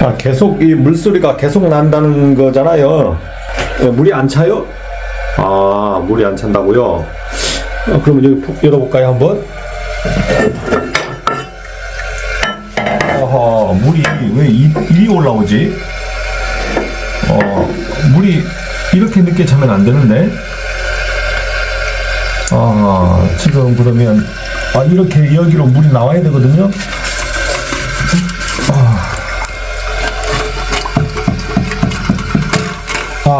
아, 계속 이 물소리가 계속 난다는 거잖아요. 어, 물이 안 차요? 아, 물이 안 찬다고요? 어, 그러면 여기 푹 열어볼까요, 한번? 어허, 물이 왜 이, 이리 올라오지? 어, 물이 이렇게 늦게 차면 안 되는데? 아, 지금 그러면, 아, 이렇게 여기로 물이 나와야 되거든요?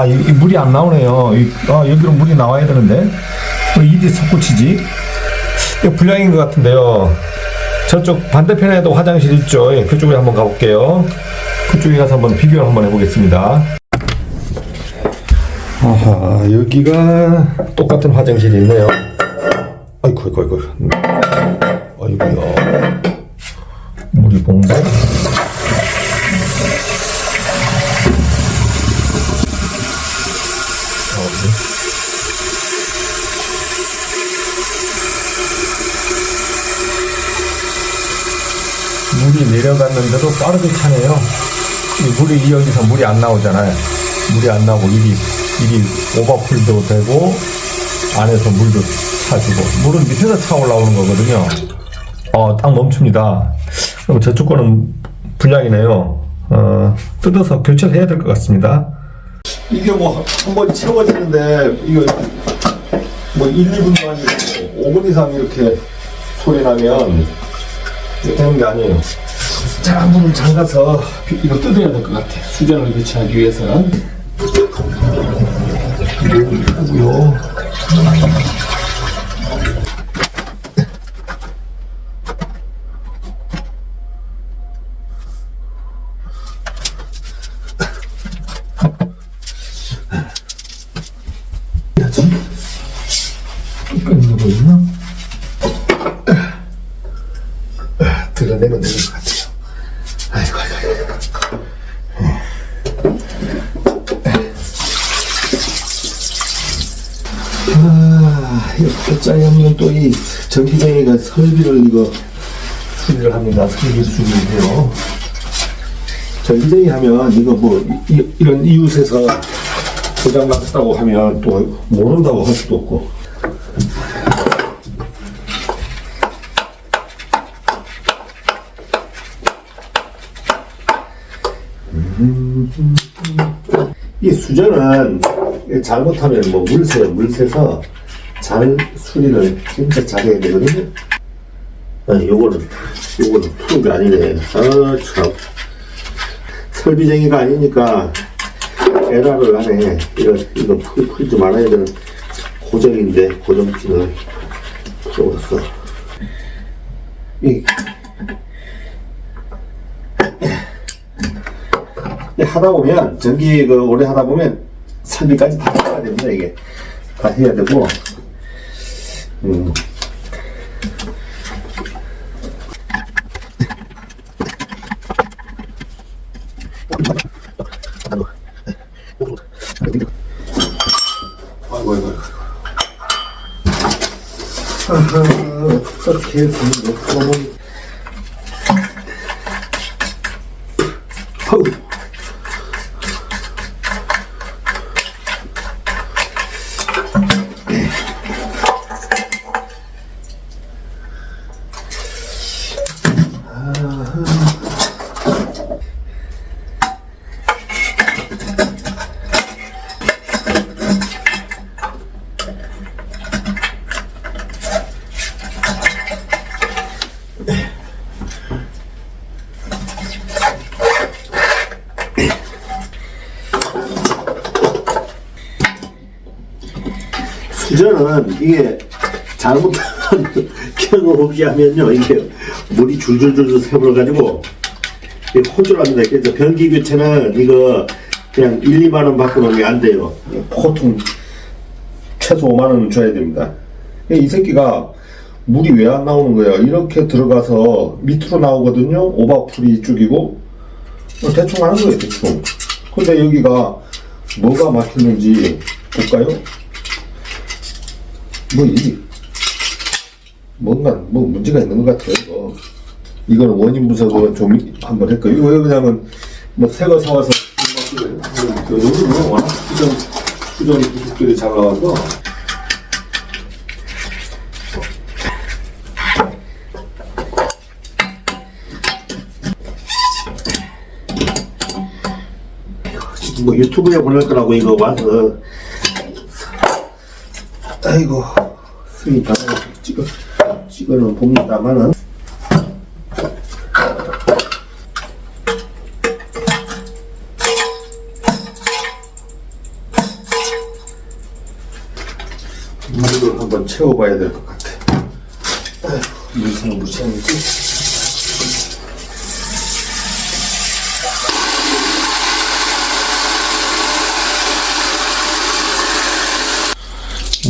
아, 이, 이 물이 안 나오네요. 이, 아, 여기로 물이 나와야 되는데. 왜 이리 솟구치지? 이거 불량인 것 같은데요. 저쪽 반대편에도 화장실 있죠. 예, 그쪽에 한번 가볼게요. 그쪽에 가서 한번 비교를 한번 해보겠습니다. 아하, 여기가 똑같은 화장실이 있네요. 아이고, 아이고, 아이고. 아이고야. 물이 봉다. 물이 내려갔는데도 빠르게 차네요. 이 물이 여기서 물이 안 나오잖아요. 물이 안 나오고 이리 이리 오버풀도 되고 안에서 물도 차주고 물은 밑에서 차 올라오는 거거든요. 어, 딱 멈춥니다. 그럼 저쪽 거는 불량이네요. 어, 뜯어서 교체를 해야 될 것 같습니다. 이게 뭐 한 번 채워지는데 이거 뭐 1, 2분도 아니고 5분 이상 이렇게 소리 나면 되는 게 아니에요. 자, 문을 잠가서 이거 뜯어야 될 것 같아. 수전을 교체하기 위해서는. 이거고요. 끊는 거 있나? 드러내면 되는 것 같아요. 아이고, 아이고, 아이고. 아, 이거 끝장이 하면 또이 전기장애가 설비를 이거 수리를 합니다. 설비 수리를 해요. 전기장애 하면 이거 뭐, 이, 이런 이웃에서 고장 났다고 하면 또 모른다고 할 수도 없고. 이 수전은 잘못하면 뭐 물새, 물새서 잘 수리를 진짜 잘해야 되거든요. 아니, 요거는, 요거는 프로가 아니네. 아, 참. 설비쟁이가 아니니까 에라를 하네. 이거, 이거 풀, 풀지 말아야 되는 고정인데, 고정진을 풀어버렸어. 이, 이게 하다 보면 전기 그 오래 하다 보면 설비까지 다 해야 됩니다 이게. 다 해야 되고. 음. 어떻게 해서 풀어 저는 이게 잘못하면 경험 없이 하면요 이게 물이 줄줄줄줄 새불어가지고 이게 호줄합니다. 그래서 변기 교체는 이거 그냥 1, 2만 원 받고 놓으면 안 돼요. 보통 최소 5만 원 줘야 됩니다. 이 새끼가 물이 왜 안 나오는 거야? 이렇게 들어가서 밑으로 나오거든요. 오버풀이 이쪽이고 뭐 대충 하는 거예요, 대충. 근데 여기가 뭐가 막혔는지 볼까요? 뭐, 이, 뭔가, 뭐, 문제가 있는 것 같아요, 이거. 이거는 원인 분석을 좀 한번 할까요? 이거 왜냐면, 뭐 새 거 사와서 그 요즘은 워낙 수전 수전이 부속들이 잘 나와서 뭐 유튜브에 거라고 이거 와서 아이고 쓰니까 찍어 찍어는 봅니다만은 물을 한번 채워봐야 될 것 같아. 아이고, 물성은 무시하는지.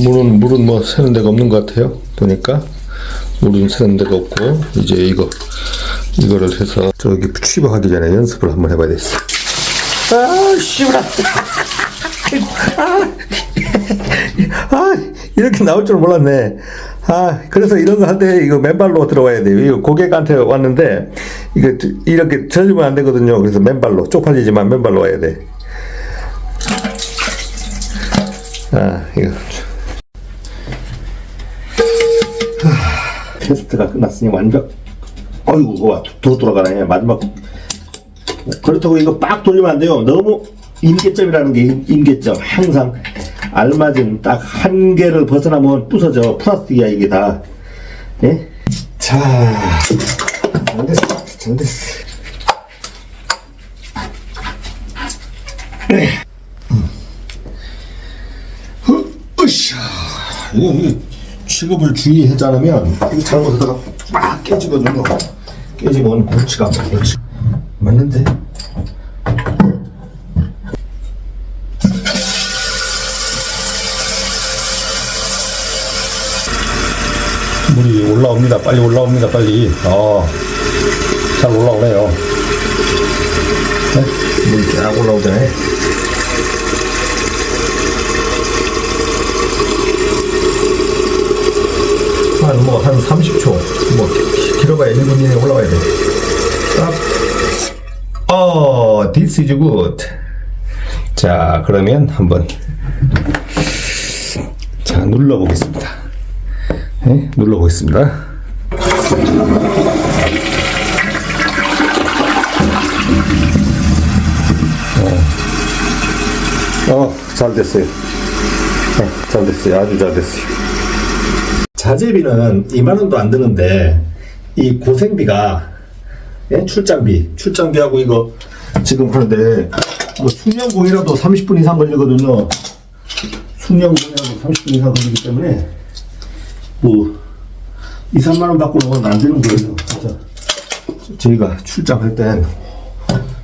물은 물은 뭐 새는 데가 없는 것 같아요. 보니까 물은 새는 데가 없고 이제 이거 이거를 해서 저기 취업하기 전에 연습을 한번 해봐야 되겠어. 아 씨발. 아, 아 이렇게 나올 줄 몰랐네. 아 그래서 이런 거 할 때 이거 맨발로 들어와야 돼요. 이거 고객한테 왔는데 이거 이렇게 젖으면 안 되거든요. 그래서 맨발로 쪽팔리지만 맨발로 와야 돼. 아 이거. 테스트가 끝났으니 완벽. 어이구, 와, 더 돌아가네. 마지막. 그렇다고 이거 빡 돌리면 안 돼요. 너무 임계점이라는 게 임- 임계점. 항상 알맞은 딱 한 개를 벗어나면 부서져. 플라스틱이야, 이게 다. 예? 자, 잘 됐어. 잘 됐어. 으쌰. 이거, 이거 취급을 주의하지 않으면 이거 잘못하다가 막 깨지거든요. 깨지면 골치가 아파. 골치. 맞는데? 물이 올라옵니다. 빨리 올라옵니다. 빨리. 어, 잘 올라오네요. 네? 물이 쫙 올라오잖아요. 한 뭐 한 30초, 뭐 기- 길어봐야 1분 이내에 올라와야 돼. 딱. 어, this is good. 자, 그러면 한번 자 눌러 보겠습니다. 네, 눌러 보겠습니다. 어, 어, 잘 됐어요. 네, 잘 됐어요. 아주 잘 됐어요. 자재비는 2만 원도 안 드는데, 이 고생비가, 예? 출장비. 출장비하고 이거 지금 하는데, 뭐 숙련공이라도 30분 이상 걸리거든요. 숙련공이라도 30분 이상 걸리기 때문에, 뭐, 2, 3만 원 받고는 안 되는 거예요. 그래서 저희가 출장할 땐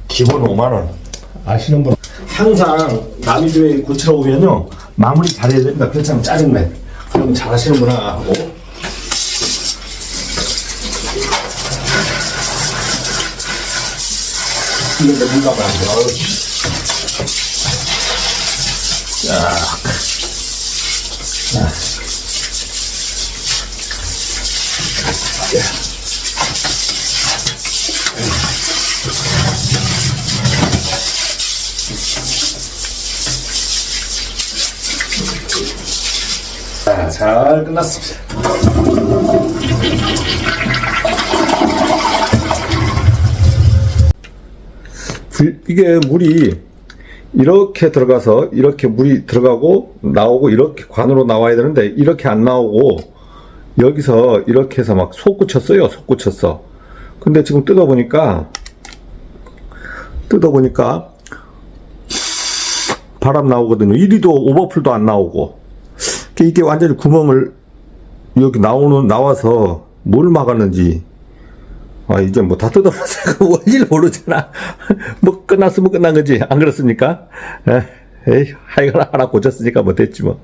기본 5만 원. 아시는 분 항상 남의 집에 고치러 오면요 마무리 잘해야 됩니다 그렇지 않으면 짜증내 그럼 잘하시는구나 하고 이런데 물 가면 안 돼. 어우, 자. 자. 자, 잘 끝났습니다. 불- 이게 물이 이렇게 들어가서 이렇게 물이 들어가고 나오고 이렇게 관으로 나와야 되는데 이렇게 안 나오고 여기서 이렇게 해서 막 솟구쳤어요. 솟구쳤어. 근데 지금 뜯어보니까 뜯어보니까 바람 나오거든요. 이리도 오버풀도 안 나오고 이게 완전히 구멍을 여기 나오는 나와서 뭘 막았는지 아, 이제 뭐 다 뜯어봤어. 원리를 모르잖아. 뭐 끝났으면 끝난 거지. 안 그렇습니까? 에, 에이, 하여간 하나 고쳤으니까 뭐 됐지 뭐.